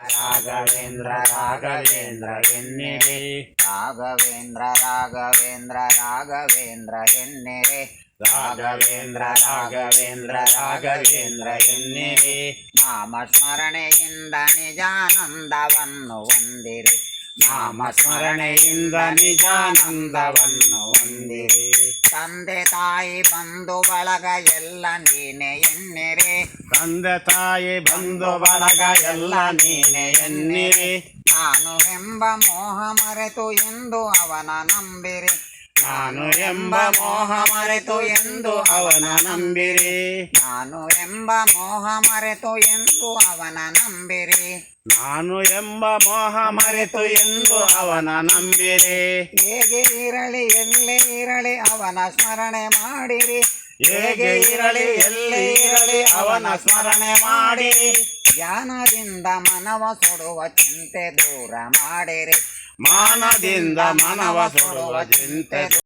ರಾಘವೇಂದ್ರ ರಾಘವೇಂದ್ರ ಎನ್ನಿರಿ ರಾಘವೇಂದ್ರ ರಾಘವೇಂದ್ರ ರಾಘವೇಂದ್ರ ಎನ್ನಿರೆ ರಾಘವೇಂದ್ರ ರಾಘವೇಂದ್ರ ರಾಘವೇಂದ್ರ ಎನ್ನಿರಿ ನಾಮ ಸ್ಮರಣೆಯಿಂದ ನಿಜಾನಂದವನ್ನು ಹೊಂದಿರಿ ನಾಮ ಸ್ಮರಣೆಯಿಂದ ನಿಜಾನಂದವನ್ನು ಹೊಂದಿರಿ. ತಂದೆ ತಾಯಿ ಬಂಧು ಬಳಗ ಎಲ್ಲ ನೀನೆ ಎನ್ನಿರಿ. ತಂದೆ ತಾಯಿ ಬಂಧು ಬಳಗ ಎಲ್ಲ ನೀನೆ ಎನ್ನಿರಿ. ನಾನು ಎಂಬ ಮೋಹ ಮರೆತು ಎಂದು ಅವನ ನಂಬಿರಿ. ನಾನು ಎಂಬ ಮೋಹ ಮರೆತು ಎಂದು ಅವನ ನಂಬಿರಿ. ನಾನು ಎಂಬ ಮೋಹ ಮರೆತು ಎಂದು ಅವನ ನಂಬಿರಿ. ನಾನು ಎಂಬ ಮೋಹ ಮರೆತು ಎಂದು ಅವನ ನಂಬಿರಿ. ಹೇಗೆ ಇರಲಿ ಎಲ್ಲೇ ಇರಲಿ ಅವನ ಸ್ಮರಣೆ ಮಾಡಿರಿ. ಹೇಗೆ ಇರಲಿ ಎಲ್ಲಿ ಇರಲಿ ಅವನ ಸ್ಮರಣೆ ಮಾಡಿರಿ. ಜ್ಞಾನದಿಂದ ಮನವ ಸೊಡುವ ಚಿಂತೆ ದೂರ ಮಾಡಿರಿ. ಮಾನದಿಂದ ಮನವ ಸುಡುವ ಚಿಂತೆ